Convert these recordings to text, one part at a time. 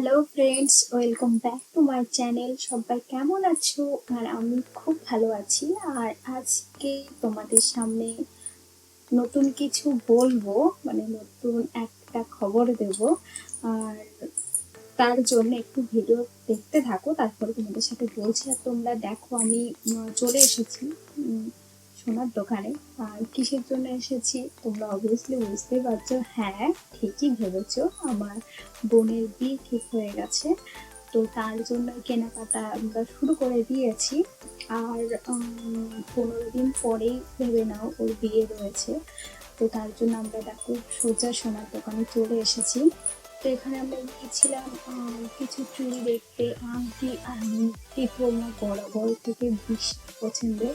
Hello friends welcome back to my channel সবাই কেমন আছো? আর আমি খুব ভালো আছি। আর আজকে তোমাদের সামনে নতুন কিছু বলব মানে নতুন একটা খবর দেব। আর তার জন্য একটু ভিডিও দেখতে থাকো, তারপরে তোমাদের সাথে বলছি। আর তোমরা দেখো, আমি চলে এসেছি। সোনার দোকানে। আর কিসের জন্য এসেছি? তোমরা অবভিয়াসলি বুঝতেই পারছ। হ্যাঁ ঠিকই ভেবেছো। আমার বোনের বিয়ে ঠিক হয়ে গেছে। তো তার জন্য কেনাকাটা আমরা শুরু করে দিয়েছি। আর পনেরো দিন পরেই ভেবে নাও ওর বিয়ে রয়েছে। তো তার জন্য আমরা দেখো সোজা সোনার দোকানে চলে এসেছি। তো এখানে আমরা গিয়েছিলাম কিছু চুড়ি দেখতে আংটি আর মুক্তি তো আমার বরাবর থেকে বেশি পছন্দের।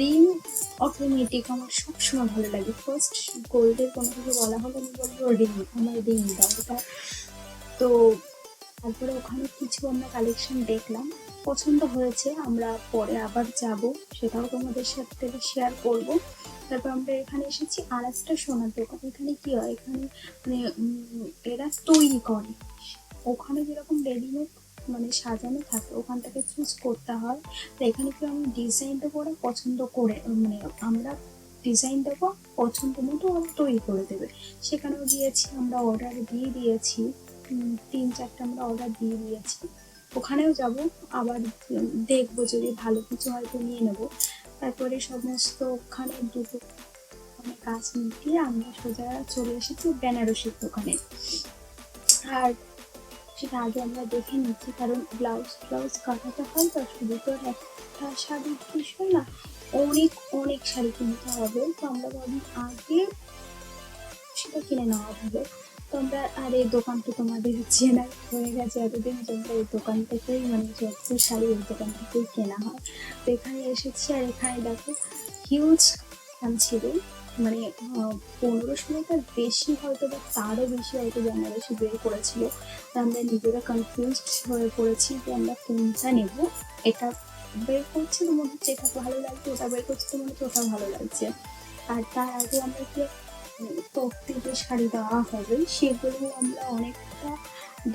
রিং অটোমেটিক আমার সবসময় ভালো লাগে। ফার্স্ট গোল্ডের কোনো কিছু বলা হলে আমি বলব রিং, আমার রিং দাও তো তারপরে ওখানে কিছু আমরা কালেকশন দেখলাম। পছন্দ হয়েছে, আমরা পরে আবার যাব, সেটাও তোমাদের সাথে শেয়ার করব। তারপর আমরা এখানে এসেছি আর একটা সোনার দোকান। এখানে কি হয়? এখানে মানে এরা তৈরি করে। ওখানে যেরকম রেডিমেড মানে সাজানো থাকে ওখান থেকে চুজ করতে হয়। তো এখানে কি আমি ডিজাইনটা করে পছন্দ করে মানে আমরা ডিজাইন দেবো, পছন্দ মতো ওরা তৈরি করে দেবে। সেখানেও গিয়েছি, আমরা অর্ডার দিয়ে দিয়েছি। তিন চারটা আমরা অর্ডার দিয়ে দিয়েছি। ওখানেও যাব, আবার দেখব যদি ভালো কিছু হয়তো নিয়ে নেব। তারপরে সমস্ত ওখানে দুটো মানে কাজ মিটিয়ে আমরা সোজা চলে এসেছি বেনারসির দোকানে। আর সেটা আগে আমরা দেখে নিচ্ছি, কারণ ব্লাউজ ব্লাউজ কাটাতে হয় তো, শুধু তো একটা শাড়ির বিষয় না, অনেক অনেক শাড়ি কিনতে হবে। তো আমরা ভাবি আগে সেটা কিনে নেওয়া হবে। তোমরা আর এই দোকানটা তোমাদের চেনা হয়ে গেছে এতদিন তোমরা এই দোকান থেকেই মানে যত শাড়ি এই দোকান থেকেই কেনা হয়। তো এখানে এসেছি আর এখানে দেখো হিউজ দাম ছিল। মানে আহ, পনেরো ষোলোটার বেশি হয়তো বা তারও বেশি হয়তো বেনারসি বের করেছিল। তো আমরা নিজেরা কনফিউজড হয়ে পড়েছি যে আমরা কোনটা নেব। এটা বের করছি তো মনে হচ্ছে এটা ভালো লাগছে ওটা বের করছি তো মনে হচ্ছে ওটা ভালো লাগছে। আর তার আগে আমরা কি যে শাড়ি দেওয়া হবে সেগুলো আমরা অনেকটা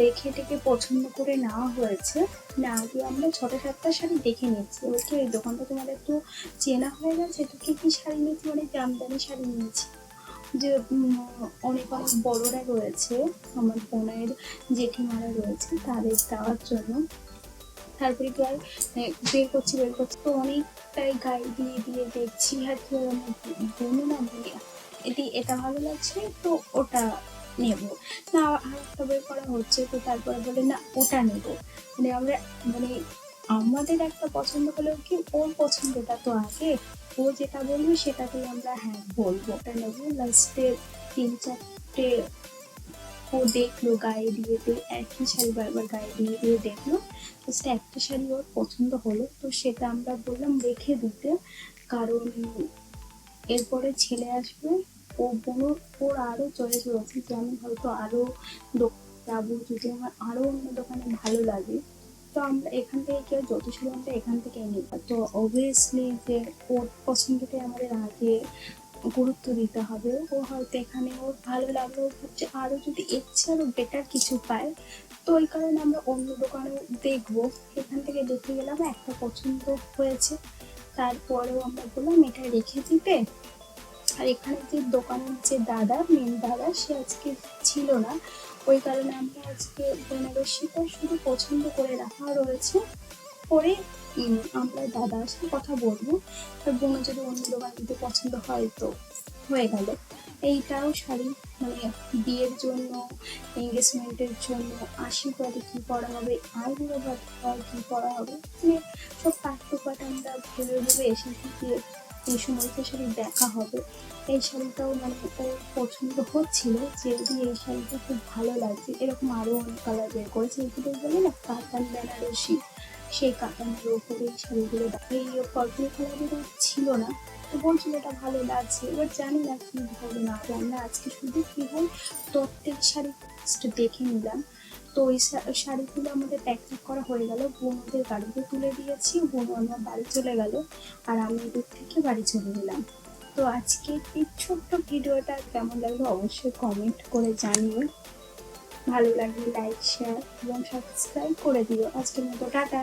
দেখে টেকে পছন্দ করে নেওয়া হয়েছে। না আগে আমরা ছটা সাতটা শাড়ি দেখে নিচ্ছি। ওকে এই দোকানটা তোমাদের একটু চেনা হয়ে গেছে? তো কি কি শাড়ি নিয়েছি? অনেক জামদানি শাড়ি নিয়েছি। যে অনেক অনেক বড়রা রয়েছে আমার বোনের জেঠিমারা রয়েছে তাদের দেওয়ার জন্য। তারপরে কি আর মানে, বের করছি বের করছি। তো অনেকটাই গায়ে দিয়ে দিয়ে দেখছি আর কি বোনও না এটি, এটা ভালো লাগছে, তো ওটা নেব। না, আর একটা বের করা হচ্ছে, তো তারপরে বলে, না, ওটা নেব। মানে আমরা মানে আমাদের একটা পছন্দ হলেও কি, ওর পছন্দটা তো আগে। ও যেটা বলবে সেটাতেই আমরা হ্যাঁ বলব। ওটা নেব। লাস্টে তিন চারটে ও দেখল, গায়ে দিয়ে দিয়ে, একই শাড়ি বারবার গায়ে দিয়ে দিয়ে দেখল। জাস্ট একটা শাড়ি ওর পছন্দ হলো, তো সেটা আমরা বললাম রেখে দিতে। কারণ এরপরে ছেলে আসবে ও বোনো ওর আরও চয়েস রয়েছে যে আমি হয়তো আরও যাব, যদি আমার আরও অন্য দোকানে ভালো লাগে। তো আমরা এখান থেকে কেউ যত ছিল আমরা এখান থেকে নিই। তো অবভিয়াসলি যে ওর পছন্দটাই আমাদের আগে গুরুত্ব দিতে হবে। ও হয়তো এখানে ওর ভালো লাগল, ও ভাবছে আরও যদি এর আরও বেটার কিছু পায়, তো ওই কারণে আমরা অন্য দোকানে দেখব। এখান থেকে দেখে গেলাম একটা পছন্দ হয়েছে, তারপরেও আমরা বললাম, এটা রেখে দিতে। আর এখানে যে দোকানের যে দাদা মেন দাদা, সে আজকে ছিল না। ওই কারণে আমরা আজকে বেনারসিটা শুধু পছন্দ করে রাখা রয়েছে। পরে আমরা দাদার সাথে কথা বলব। আর বোনো যদি অন্য দোকান থেকে পছন্দ হয় তো হয়ে গেল। এইটাও শাড়ি মানে বিয়ের জন্য এঙ্গেজমেন্টের জন্য, আশীর্বাদে কী পরা হবে ভাত কী পরা হবে মানে সব টু আমরা ভেবে ভেবে এসেছি এই সমস্ত শাড়ি দেখা হবে। এই শাড়িটাও মানে ওর পছন্দ হচ্ছিল যে এই শাড়িটা খুব ভালো লাগছে। এরকম আরও অনেক কালার বের করেছে এগুলো বলে না, কাতান বেনারসি। সেই কাতানের ওপরে এই শাড়িগুলো এই পার্পল কালারের ছিল না। তো বলছিল এটা ভালো লাগছে, এবার জানি না কি হবে, না আমরা আজকে শুধু কি হয়, তত্ত্বের শাড়ি দেখে নিলাম। তো ওই শাড়িগুলো আমাদের প্যাক করা হয়ে গেল। বোনদের গাড়িতে তুলে দিয়েছি, বোন আমার বাড়ি চলে গেল আর আমি এদিক থেকে বাড়ি চলে গেলাম। তো আজকে এই ছোট্ট ভিডিওটা কেমন লাগল অবশ্যই কমেন্ট করে জানিও। ভালো লাগলে লাইক শেয়ার এবং সাবস্ক্রাইব করে দিও। আজকের মতো টাটা।